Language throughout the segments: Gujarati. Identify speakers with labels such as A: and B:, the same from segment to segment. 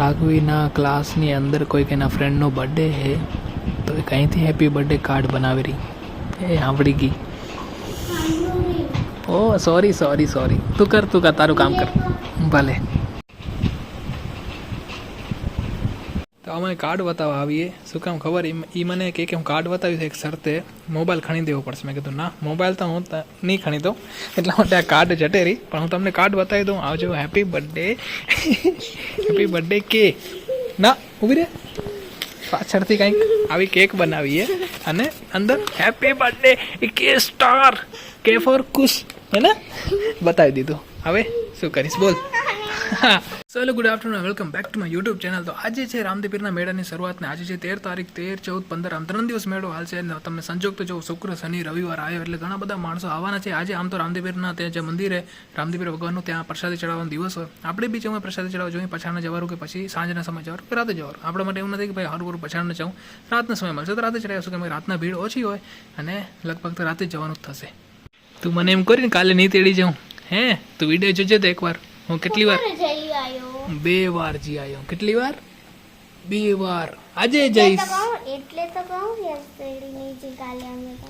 A: રાઘવીના ક્લાસની અંદર કોઈક એના ફ્રેન્ડનો બર્થડે છે, તો એ કંઈથી હેપી બર્થડે કાર્ડ બનાવી રહી. એ સાંભળી ગઈ. ઓ સોરી સોરી સોરી તું કર તું કર, તારું કામ કર. ભલે. તો અમે કાર્ડ બતાવવા આવીએ. શું કામ ખબર? એ મને કહે કે હું કાર્ડ બતાવ્યું છે એક શરતે. મોબાઈલ ખણી દેવો પડશે. મેં કીધું, ના મોબાઈલ તો હું નહીં ખણી દઉં. એટલા માટે આ કાર્ડ જટેરી પણ હું તમને કાર્ડ બતાવી દઉં. આવજો. હેપી બર્થડે હેપી બર્થડે કે ના, ઊભી રે. પાછળથી કંઈક આવી કેક બનાવીએ. અને અંદર હેપી બર્થડે કે સ્ટાર કે ફોર કુશ હે ને? બતાવી દીધું. હવે શું કરીશ? બોલ. Hello good afternoon welcome back to my YouTube channel તો આજે છે રામદેપીરના મેળાની શરૂઆતને. આજે છે તેર તારીખ, તેર, ચૌદ, પંદર, આમ ત્રણ દિવસ મેળો હાલ છે. અને તમે સંજોગ તો જો શુક્ર, શનિ, રવિવાર આવ્યો એટલે ઘણા બધા માણસો આવવાના છે. આજે આમ તો રામદેપીરના ત્યાં જે મંદિર રામદેપીર ભગવાનનું ત્યાં પ્રસાદી ચડાવવાનો દિવસ હોય. આપણે બી જવું પ્રસાદી ચડાવવા જોઈએ. પછાડને જવાનું કે પછી સાંજના સમય જવાનું કે રાતે જવાનું આપણા માટે એવું નથી કે ભાઈ હર પછાડને જવું. રાતના સમય મળશે તો રાતે ચડાવીશું. કે રાતના ભીડ ઓછી હોય અને લગભગ તો રાતે જવાનું જ થશે. તું મને એમ કરીને કાલે નહીં તેડી જાઉં. હે? તું વીડિયો જોજે તો એકવાર. હું કેટલી વાર? બે વાર જી આવ્યો. કેટલી વાર? બે વાર. આજે જઈશ.
B: એટલે તો કહું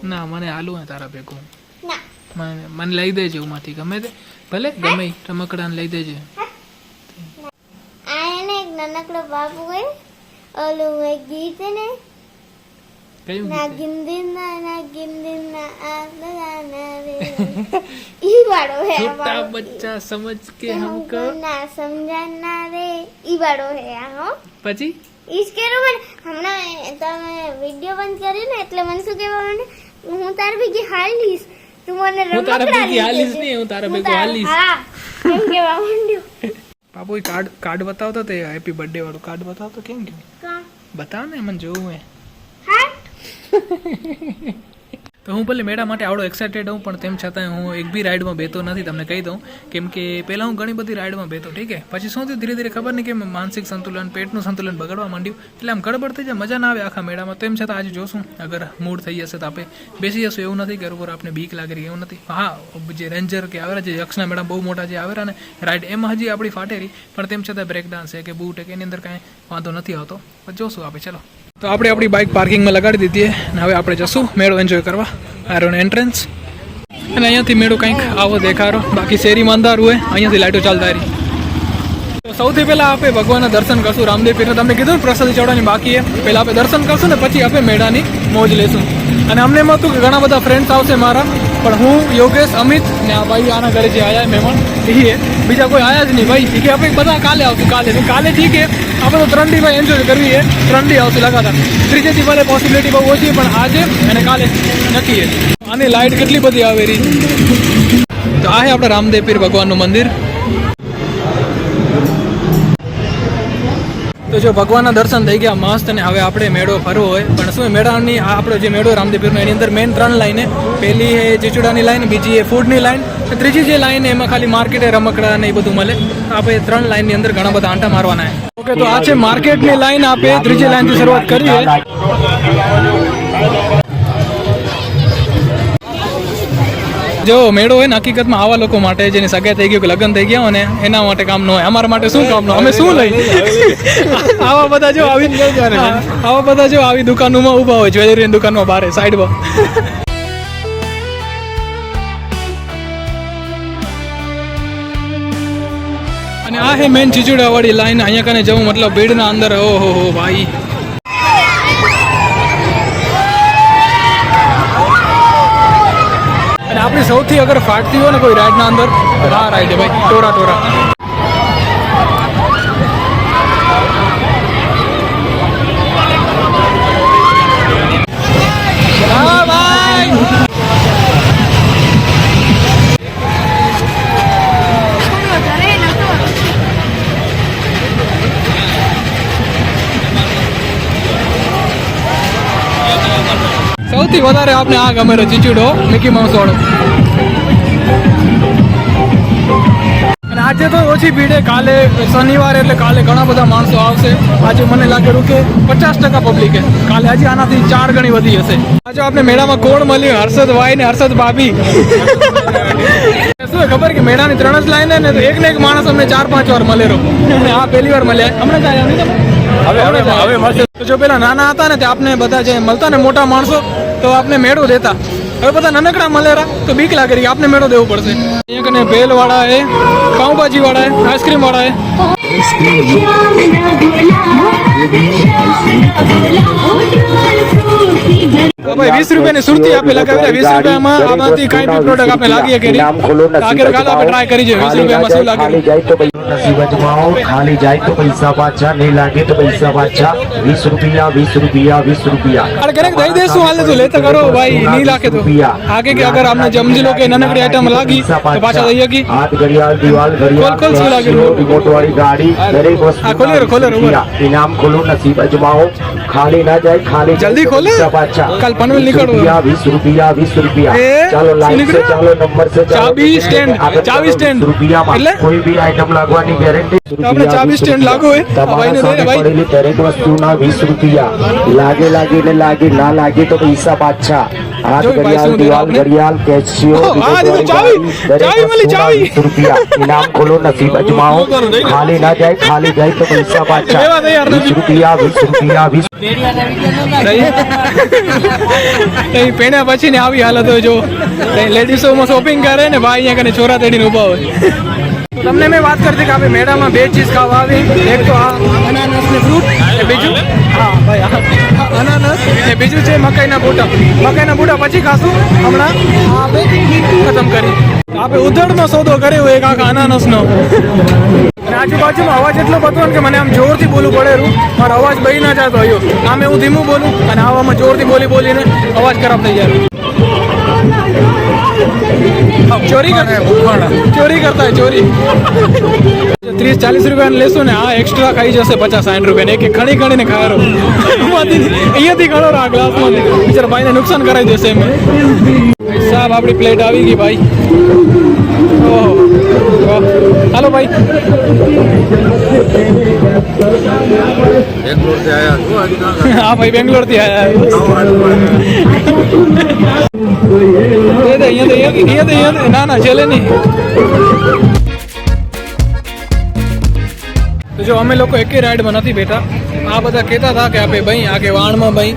B: ના
A: મને હાલું હે તારા ભેગું.
B: ના.
A: મને મને લઈ દેજે ઉમાંથી ગમે તે. ભલે ગમે રમકડાને લઈ દેજે.
B: આ એને એક નાનકડો બાબુ હોય ઓલું એક ગીત ને?
A: કયું
B: ના? ગિંદિના ના ગિંદિના આ ના રે. ઈ વાળો હે આ
A: छोटा
B: વાળો.
A: बच्चा समझ के
B: કે
A: हमको
B: हमको ના સમજાના રે ઈ વાળો હે આ હો
A: પછી
B: ઈજ કેરું મને હમણાં તમે વિડિયો બંધ કર્યો ને એટલે મને શું કહેવા માંડે હું તાર ભેગી હાલીશ તું મને
A: હું તારા
B: રમકડા
A: ભેગી
B: લઈ
A: હાલીશ
B: દેજે.
A: નહીં, હું તારા
B: હું
A: ભેગું
B: તારા-
A: હાલીશ.
B: હા એમ કહેવા માંડ્યું
A: બાપુ એ કાર્ડ કાર્ડ બતાવતો તે હેપી બર્થડે વાળું કાર્ડ બતાવતો કેમ ગયું
B: કાં?
A: બતાવ ને મને જોવું હે
B: હાટ.
A: તો હું ભલે મેળા માટે આવડો એક્સાઇટેડ હું પણ તેમ છતાં હું એક બી રાઇડમાં બેતો નથી, તમને કહી દઉં. કેમ કે પહેલાં હું ઘણી બધી રાઇડમાં બેતો, ઠીક છે? પછી શું થયું? ધીરે ધીરે ખબર નહીં કે માનસિક સંતુલન, પેટનું સંતુલન બગડવા માંડ્યું. એટલે આમ ગડબડ થઈ જાય, મજા ના આવે આખા મેળામાં. તેમ છતાં આજે જોશું, અગર મૂડ થઈ જશે તો આપણે બેસી જશું, એવું નથી કે ઉપર આપણે બીક લાગી રહી, એવું નથી. હા, જે રેન્જર કે આવેલા જે યક્ષના મેળા બહુ મોટા જે આવેલા ને રાઇડ એમાં હજી આપણી ફાટેરી, પણ તેમ છતાં બ્રેક ડાન્સ છે કે બૂટ કે એની અંદર કાંઈ વાંધો નથી આવતો. પણ જોશું આપણે ચલો. તો આપણે આપણી બાઇક પાર્કિંગમાં લગાડી દીધી અને હવે આપણે જશું મેળો એન્જોય કરવા આરોન એન્ટ્રન્સ અને અહીંયાથી મેળો કંઈક આવો દેખાડો. બાકી શેરીમાં અંધારું હોય, અહીંયાથી લાઈટો ચાલતા રહી. તો સૌથી પહેલાં આપણે ભગવાનના દર્શન કરશું, રામદેવ પીરનું તમને કીધું ને પ્રસાદી ચડવાની બાકી એ પહેલાં આપણે દર્શન કરશું ને પછી આપણે મેળાની મોજ લેશું. અને અમને એમ હતું કે ઘણા બધા ફ્રેન્ડ્સ આવશે મારા, પણ હું, યોગેશ, અમિત ને આ ભાઈ આના ઘરે જે આયા મહેમાન, એ બીજા કોઈ આયા જ નહીં. ભાઈ કે આપણે બધા કાલે આવશું, કાલે. કાલે ઠીક આપણે તો ત્રણ ડીમાં એન્જોય કરવી છે. ત્રણ ડી આવશે લગાતાર. ત્રીજે દી ભલે પોસિબિલિટી બહુ ઓછી પણ આજે અને કાલે નક્કી છે આની લાઇટ કેટલી બધી આવેલી તો આ છે આપણે રામદેવ પીર ભગવાનનું મંદિર. તો જો ભગવાનના દર્શન થઈ ગયા મસ્ત અને હવે આપણે મેળો ફરવો હોય. પણ શું મેળાની આપણો જે મેળો રામદેવપીરનો એની અંદર મેઇન ત્રણ લાઈન પહેલી એ ચીચુડાની લાઈન બીજી એ ફૂડની લાઈન ત્રીજી જે લાઈન એમાં ખાલી માર્કેટે રમકડા ને એ બધું મળે. આપણે ત્રણ લાઈનની અંદર ઘણા બધા આંટા મારવાના છે. ઓકે તો આ છે માર્કેટની લાઈન આપે ત્રીજી લાઈનથી શરૂઆત કરીએ. જો મેળો હોય ને હકીકતમાં આવા લોકો માટે જેની સગાઈ થઈ ગયું કે લગ્ન થઈ ગયા ને એના માટે કામ ન હોય. અમારા માટે શું કામ અમે શું લઈ? આવા બધા જો આવી આવા બધા જો આવી દુકાનોમાં ઊભા હોય જ્વેલરીની દુકાનમાં બારે સાઈડમાં. અને આ હે મેન ચીચુડાવાળી લાઈન અહીંયા કને જવું મતલબ ભીડના અંદર, ઓહો હો ભાઈ. અને આપણી સૌથી અગર ફાટતી હોય ને કોઈ રાઈડના અંદર, તો રાઈડ ભાઈ, ટોરા ટોરા. સૌથી વધારે આપને આ ગમે છે ચીચુડો મિકી માઉસ વાળો. અને આજે તો ઓછી ભીડે કાલે શનિવાર એટલે કાલે ઘણા બધા માણસો આવશે. આજે મને લાગે કે પચાસ ટકા પબ્લિક છે. કાલે આજે આનાથી ચાર ગણી વધી હશે. આજે આપણે મેળામાં કોણ મળ્યું? હર્ષદ ભાઈ ને હર્ષદ ભાભી. શું ખબર કે મેળાની ત્રણ જ લાઈન ને તો એક ને એક માણસ અમને ચાર પાંચ વાર મળેલો. અને આ પહેલી વાર મળ્યા. હમણાં?
C: હવે હવે
A: જો પેલા નાના હતા ને તે આપને બધા જે મળતા ને મોટા માણસો તો આપને મેળો દેતા. હવે બધા નાનકડા મળેરા તો બીક લાગે કે આપને મેળો દેવો પડશે. અહીંયા કને ભેલ વાળા હે પાઉંભાજી વાળા હે આઈસ્ક્રીમ વાળા હે તો ભાઈ વીસ રૂપિયાની સુરતી આપે લગાવેલા વીસ રૂપિયામાં આમાંથી કઈ બી પ્રોડક્ટ આપણે લાગીએ કે આગળ કાલ આપણે ટ્રાય કરી જોઈએ વીસ રૂપિયામાં શું લાગે?
D: ખાલી જાય તો પૈસા. પાછા નહીં લાગે તો પૈસા પાછા. વીસ રૂપિયા વીસ રૂપિયા વીસ રૂપિયા.
A: અરે કરેક દઈ દેશું હાલ તો લેતા કરો ભાઈ નહીં લાગે તો. આગે કે અગર આપણે સમજી લો કે નાનકડી આઈટમ લાગી તો પાછા દઈએ કી
D: હાથ ઘડિયાળ દિવાલ
A: શું?
D: ઘડિયાળ મોટી વાળી ગાડી દરેક વસ્તુ ઇનામ ખોલો નસીબ नसीब ખાલી ના જાય ખાલી
A: खाली
D: जल्दी खोले
A: કાલ પનવેલ
D: વીસ
A: નીકળવું.
D: રૂપિયા વીસ રૂપિયા વીસ ચાલો લાઈન से ચાલો નંબર से
A: ચાબી સ્ટેન્ડ,
D: ચાલો,
A: સ્ટેન્ડ.
D: રૂપિયામાં? કોઈ બી આઈટમ લાગવાની ગેરંટી
A: આપણે ચાબી સ્ટેન્ડ લાગુ હોય. ભાઈને દે, ભાઈ.
D: પડેલી દરેક વસ્તુના વીસ રૂપિયા લાગે લાગે ને લાગે ના લાગે તો પૈસા પાછા હાથ ઘડિયાળ દિવાલ? ઘડિયાળ કેશિયો
A: ચાવી. ચાવી મળી, ચાવી.
D: રૂપિયા ઇનામ ખોલો નસીબ અજમાઓ ખાલી ના જાય ખાલી જાય તો પૈસા પાછા રૂપિયા
A: અહીં પેણ્યા પછી ને આવી હાલત હોય જો. લેડીઝોમાં શોપિંગ કરે ને ભાઈ અહીંયા કને છોરા તેડીને ઊભા હોય. તમને મેં વાત કરતી કે આપણે મેળામાં બે ચીજ ખાવા આવી. એક તો અનાનસ ને ફ્રૂટ બીજું? હા, ભાઈ અનાનસ ને બીજું છે મકાઈના બૂટા. મકાઈના બૂટા પછી ખાશું હમણાં. આપણે ખતમ કરી. આપણે ઉધડનો સોદો કર્યો એક આખા અનાનસનો. અને આજુબાજુમાં અવાજ એટલો બધો કે મને આમ જોરથી બોલવું પડે રૂ. મારો અવાજ બહી ના જતો આવ્યો આમે હું ધીમું બોલું અને આવામાં જોરથી બોલી બોલીને અવાજ ખરાબ થઈ જાય. ચોરી કરતા ચોરી કરતા ચોરી. ત્રીસ ચાલીસ રૂપિયા લેશું ને, આ એક્સ્ટ્રા ખાઈ જશે પચાસ સાઠ રૂપિયા એક એક ખણી ખણીને ખાયરો અહીંયાથી ઘણો આ ગ્લાસમાં બિચારા ભાઈને નુકસાન કરાવી દેશે એમ સાહેબ આપણી પ્લેટ આવી ગઈ ભાઈ. હાલો ભાઈ. હા ભાઈ બેંગ્લોરથી તો- ના ના છેલ્લે નહીં. જો અમે લોકો એકે રાઈડમાં નથી બેઠા. આ બધા કહેતા હતા કે આપે ભાઈ આ કે વાણમાં ભાઈ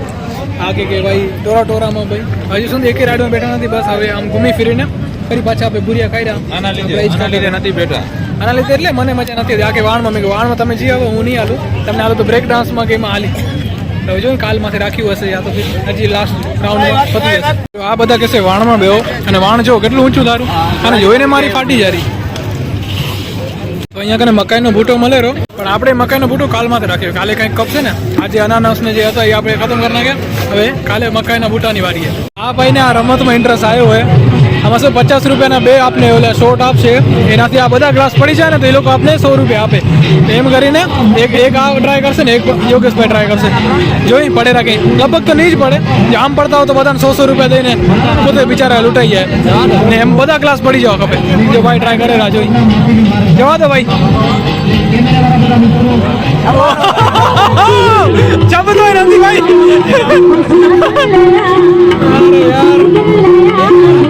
A: આ કે કે ભાઈ ટોરા ટોરામાં ભાઈ. હજી સુધી એકે રાઈડમાં બેઠા નથી બસ હવે આમ ઘૂમી ફિરીને ફરી પાછા આપણે ભૂરિયા ખાઈ
C: આના લીધે આના લીધે નથી બેઠા.
A: આના લીધે એટલે મને મજા નથી. આ કે વાણમાં મેં કે વાણમાં તમે જી આવો હું નહીં હાલું. તમને હાલો તો બ્રેક ડાન્સમાં કે એમાં હાલી. હવે જો કાલમાંથી રાખ્યું હશે યા તો હજી લાસ્ટ રાઉન્ડમાં પતી જશે. આ બધા કહેશે વાણમાં બેહો. અને વાણ જો કેટલું ઊંચું તારું અને જોઈને મારી ફાટી જારી. તો અહીંયા કને મકાઈનો ભૂટો મળે રહ્યો. પણ આપણે મકાઈનો બુટો કાલમાં જ રાખ્યો કાલે કંઈક કપ છે ને, આજે અનાનસને જે હતા એ આપણે ખતમ કરી નાખ્યા. હવે કાલે મકાઈના ભૂટાની વારી આ ભાઈને આ રમતમાં ઇન્ટરેસ્ટ આવ્યો હોય. આમાં શું પચાસ રૂપિયાના બે આપને ઓલા શોર્ટ આપશે. એનાથી આ બધા ગ્લાસ પડી જાય ને તો એ લોકો આપને સો રૂપિયા આપે. એમ કરીને એક એક આ ટ્રાય કરશે ને એક યોગેશભાઈ ટ્રાય કરશે. જોઈ પડે રાખે. લગભગ તો નહીં જ પડે. આમ પડતા હોય તો બધાને સો સો રૂપિયા દઈને પોતે બિચારા લૂંટાઈ જાય. ને એમ બધા ગ્લાસ પડી જવા ખપે. જો ભાઈ ટ્રાય કરેલા જોઈ. જવા દો ભાઈ. નથી ભાઈ. અરે યાર.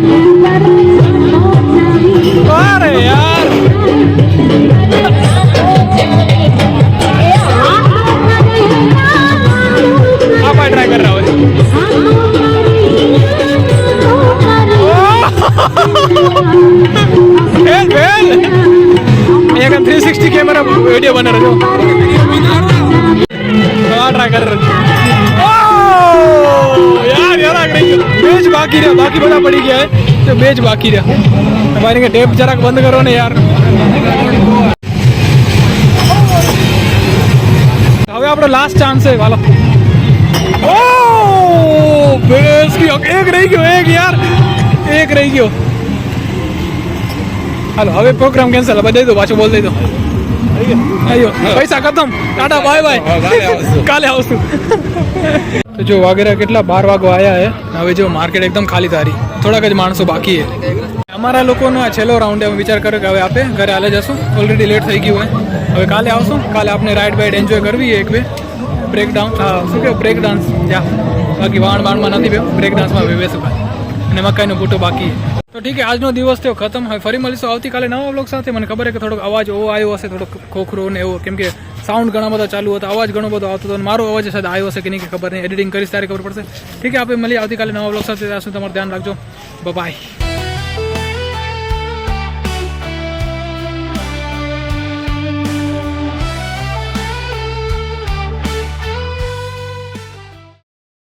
A: વિડિયો બને રહ્યો ટ્રાય કર રહ્યો યાર યાર, આ ગઈ ગયો બે બાકી રહ્યા. બાકી બધા ગયા બંધ કરો ને હવે આપણો લાસ્ટ ચાન્સ છે, વાલો. બેસ કી એક રહી ગયો, એક યાર. એક રહી ગયો. હાલો, હવે પ્રોગ્રામ કેન્સલ હવે દઈ દો, પાછું બોલ દઈ દો. અયો પૈસા ખતમ. Tata bye
C: bye. કાલે આવશું.
A: તો જો વાગેરા કેટલા બાર વાગો આયા હે. હવે જો માર્કેટ એકદમ ખાલી તારી. થોડાક જ માણસો બાકી હે. અમારા લોકોનો આ છેલ્લો રાઉન્ડ અમે વિચાર કર્યો કે હવે આપે ઘરે હાલે જશું. ઓલરેડી લેટ થઈ ગયું હોય હવે કાલે આવશું. કાલે આપણે રાઇડ બાઇડ એન્જોય કરવી એક બે. બ્રેક ડાઉન શું કે બ્રેક ડાન્સ ત્યાં બાકી વાણ બાણમાં નથી બ્રેક ડાન્સમાં બેસું અને મકાઈનો બૂટો બાકી ઠીક છે, આજનો દિવસ તો ખતમ હોય. ફરી મળીશું આવતીકાલે નવા બ્લોગ સાથે. મને ખબર છે કે થોડોક અવાજ એવો આવ્યો હશે, થોડોક ખોખરો ને એવો. કેમ કે સાઉન્ડ ઘણા બધા ચાલુ હતા, અવાજ ઘણો બધો આવતો હતો. મારો અવાજ સાથે આવ્યો હશે કે નહીં, કે ખબર નહીં. એડિટિંગ કરીશ ત્યારે ખબર પડશે. ઠીક છે આપણે મળીએ આવતીકાલે નવા બ્લોગ સાથે. ત્યાં સુધી તમારું ધ્યાન રાખજો. બાય